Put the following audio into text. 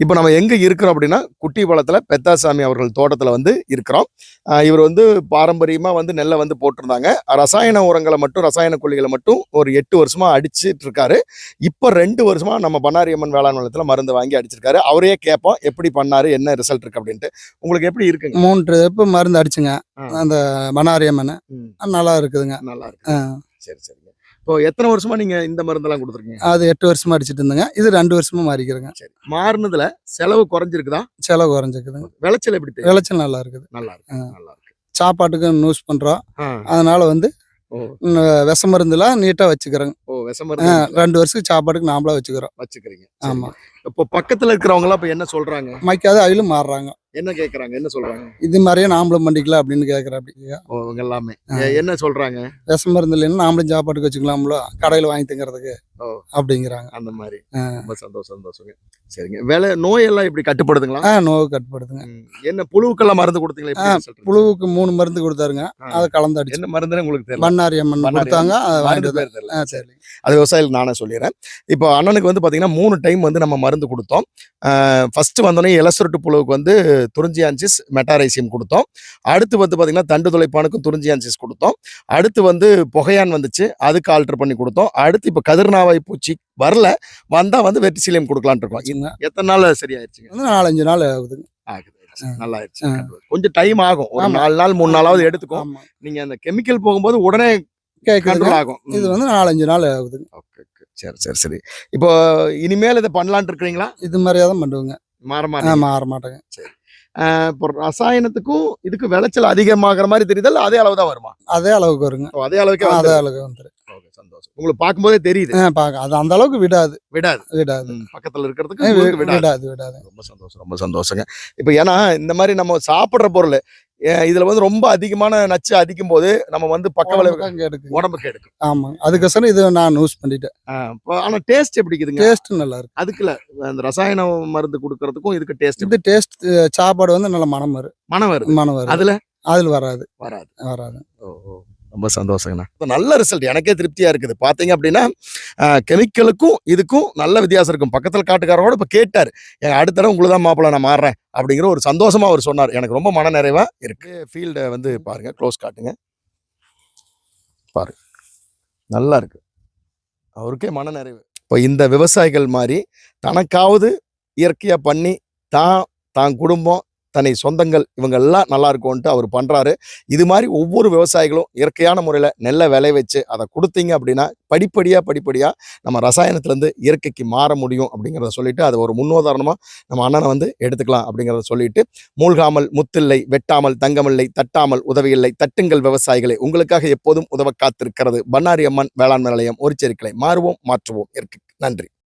இப்போ நம்ம எங்கே இருக்கிறோம் அப்படின்னா குட்டிப்பாளத்தில் பெத்தாசாமி அவர்கள் தோட்டத்தில் வந்து இருக்கிறோம். இவர் வந்து பாரம்பரியமாக வந்து நெல்லை வந்து போட்டிருந்தாங்க. ரசாயன உரங்களை மட்டும் ரசாயன கொல்லிகளை மட்டும் ஒரு எட்டு வருஷமாக அடிச்சிட்டு இருக்காரு. இப்போ ரெண்டு வருஷமா நம்ம பண்ணாரி அம்மன் வேளாண் நிலையத்தில் மருந்து வாங்கி அடிச்சிருக்காரு. அவரே கேட்போம் எப்படி பண்ணாரு என்ன ரிசல்ட் இருக்கு அப்படின்ட்டு. உங்களுக்கு எப்படி இருக்குங்க? மூன்று இப்போ மருந்து அடிச்சுங்க. அந்த மனாரியம்மன் ம், நல்லா இருக்குதுங்க. நல்லா இருக்கு. சரி சரிங்க. இப்போ எத்தனை வருஷமா நீங்க இந்த மருந்தெல்லாம் கொடுத்துருக்கீங்க? அது எட்டு வருஷமா அடிச்சிட்டு இருந்தேங்க. இது ரெண்டு வருஷமா மாறிக்கிறேங்க. சரி. மாறினதுல செலவு குறைஞ்சிருக்குதா? செலவு குறைஞ்சிக்குதுங்க விளைச்சல் எப்படி விளைச்சல் நல்லா இருக்குது. நல்லா இருக்கு. நல்லா இருக்கு. சாப்பாட்டுக்கு யூஸ் பண்றோம். அதனால வந்து விஷ மருந்துலாம் நீட்டா வச்சுக்கிறோங்க. ஓ. ரெண்டு வருஷத்துக்கு சாப்பாட்டுக்கு நாமளா வச்சுக்கிறோம். வச்சுக்கிறீங்க. ஆமா. இப்போ பக்கத்துல இருக்கிறவங்க எல்லாம் இப்ப என்ன சொல்றாங்க? மைக்காத அயிலும் மாறுறாங்க. என்ன கேக்குறாங்க? என்ன சொல்றாங்க? இது மாதிரியே நாமளும் பண்ணிக்கலாம் அப்படின்னு கேட்குறேன் அப்படி ஓ இவங்க எல்லாமே. என்ன சொல்றாங்க? விஷ மருந்து இல்லைன்னா நாமளும் சாப்பாட்டுக்கு வச்சுக்கலாம்ல. கடையில் வாங்கி திங்கிறதுக்கு. அப்படிங்கிறாங்க. அந்த மாதிரி. ரொம்ப சந்தோஷம் சந்தோஷங்க. சரிங்க. வேலை நோய் எல்லாம் இப்படி கட்டுப்படுதுங்களா? ஆ நோவு கட்டுப்படுதுங்க. என்ன புழுவுக்கெல்லாம் மருந்து கொடுத்தீங்களா? புழுவுக்கு மூணு மருந்து கொடுத்தாருங்க. அதை கலந்து அடிச்சு. என்ன மருந்துன்னு உங்களுக்கு தெரியல? பண்ணாரி அம்மன் கொடுத்தாங்க. அதை வாங்கிட்டு சரி. அது விவசாயிகளுக்கு நானே சொல்லிடுறேன். இப்போ அண்ணனுக்கு வந்து பார்த்தீங்கன்னா மூணு டைம் வந்து நம்ம மருந்து கொடுத்தோம். ஃபர்ஸ்ட் வந்தோடனே எலசுரட்டு புழுவுக்கு வந்து துறிஞ்சியான்சிஸ் மெட்டாரைசியம் கொடுத்தோம். அடுத்து வந்து பார்த்தீங்கன்னா தண்டு துளைப்பானுக்கும் துறிஞ்சியான்சிஸ் கொடுத்தோம். அடுத்து வந்து புகையான் வந்துச்சு அதுக்கு ஆல்டர் பண்ணி கொடுத்தோம். அடுத்து இப்போ கதிர்நாவாய் பூச்சி வரல வந்தால் வந்து வெட்டிசிலியம் கொடுக்கலான்ட்டு இருக்கோம். எத்தனை நாள் சரியாயிருச்சுங்க? நாலஞ்சு நாள் ஆகுதுங்க. ஆகுது ஆ. நல்லா. கொஞ்சம் டைம் ஆகும். ஒரு. நாலு நாள் மூணு நாளாவது எடுத்துக்கும். நீங்க அந்த கெமிக்கல் போகும்போது உடனே கண்ட்ரோல் ஆகும். இது வந்து நாலஞ்சு நாள் ஆகுதுங்க. Okay okay. சரி சரி சரி. இப்போ இனிமேல் இதை பண்ணலான்னு இருக்கிறீங்களா? இது மாதிரியே தான் பண்ணுவோங்க. மாற ஆ, மாட்டீங்க. மாற மாட்டேங்க. இப்போ ரசாயனத்துக்கும் இதுக்கு விளைச்சல் அதிகமாகிற மாதிரி தெரியுதா? இல்ல அதே அளவு தான் வருமா? அதே அளவுக்கு வருங்க. அதே அளவுக்கே அதே. அளவுக்கு வந்துடும் Okay, சந்தோஷம். உங்களுக்கு பார்க்கும்போதே தெரியுது. பார்க்க. அது அந்த அளவுக்கு விடாது. விடாது. விடாது. பக்கத்துல இருக்கிறதுக்கு விடாது விடாது. ரொம்ப சந்தோஷம் ரொம்ப சந்தோஷங்க. இப்போ ஏன்னா இந்த மாதிரி நம்ம சாப்பிடுற பொருள் இதுல வந்து ரொம்ப அதிகமான நச்சு அதிக்கும் போது நம்ம வந்து பக்க விளைவு எடுக்குங்க உடம்புக்கு எடுக்கும். ஆமாங்க அதுக்கோசரம் இது நான் யூஸ் பண்ணிட்டேன். ஆனா டேஸ்ட் எப்படி இருக்குதுங்க டேஸ்ட் நல்லா இருக்கு அதுக்குல அந்த ரசாயன மருந்து கொடுக்கறதுக்கும் இதுக்கு டேஸ்ட் இது டேஸ்ட் சாப்பாடு வந்து நல்ல மனம் வரும். மனம் வருது. மனம் வரும். அதுல? அதில் வராது. வராது. வராது. ஓ. ரொம்ப சந்தோஷங்கண்ணா. இப்போ நல்ல ரிசல்ட் எனக்கே திருப்தியாக இருக்குது. பார்த்தீங்க அப்படின்னா கெமிக்கலுக்கும் இதுக்கும் நல்ல வித்தியாசம் இருக்கும். பக்கத்தில் காட்டுக்காரோட இப்போ கேட்டார். என் அடுத்த தடவை உங்களுக்கு தான் மாப்பிள்ள நான் மாறுறேன். அப்படிங்கிற ஒரு சந்தோஷமாக அவர் சொன்னார். எனக்கு ரொம்ப மன நிறைவாக இருக்கு. ஃபீல்டை வந்து பாருங்க. க்ளோஸ் காட்டுங்க. பாரு. நல்லா இருக்கு. அவருக்கே மன நிறைவு. இப்போ இந்த விவசாயிகள் மாதிரி தனக்காவது இயற்கையாக பண்ணி தான் தான் குடும்பம் தன்னை சொந்தங்கள் இவங்கெல்லாம் நல்லா இருக்கும்ன்ட்டு அவர் பண்ணுறாரு இது மாதிரி ஒவ்வொரு விவசாயிகளும் இயற்கையான முறையில் நெல்லை விளை வச்சு அதை கொடுத்தீங்க அப்படின்னா படிப்படியாக படிப்படியாக நம்ம ரசாயனத்துலேருந்து இயற்கைக்கு மாற முடியும் அப்படிங்கிறத சொல்லிட்டு அது ஒரு முன்னுதாரணமாக நம்ம அண்ணனை வந்து எடுத்துக்கலாம் அப்படிங்கிறத சொல்லிட்டு மூழ்காமல் முத்தில்லை வெட்டாமல் தங்கமில்லை தட்டாமல் உதவியில்லை தட்டுங்கள் விவசாயிகளை. உங்களுக்காக எப்போதும் உதவ காத்திருக்கிறது. பண்ணாரி அம்மன் வேளாண்மை நிலையம் ஒரு செருக்களை மாறுவோம் மாற்றுவோம். இயற்கை நன்றி.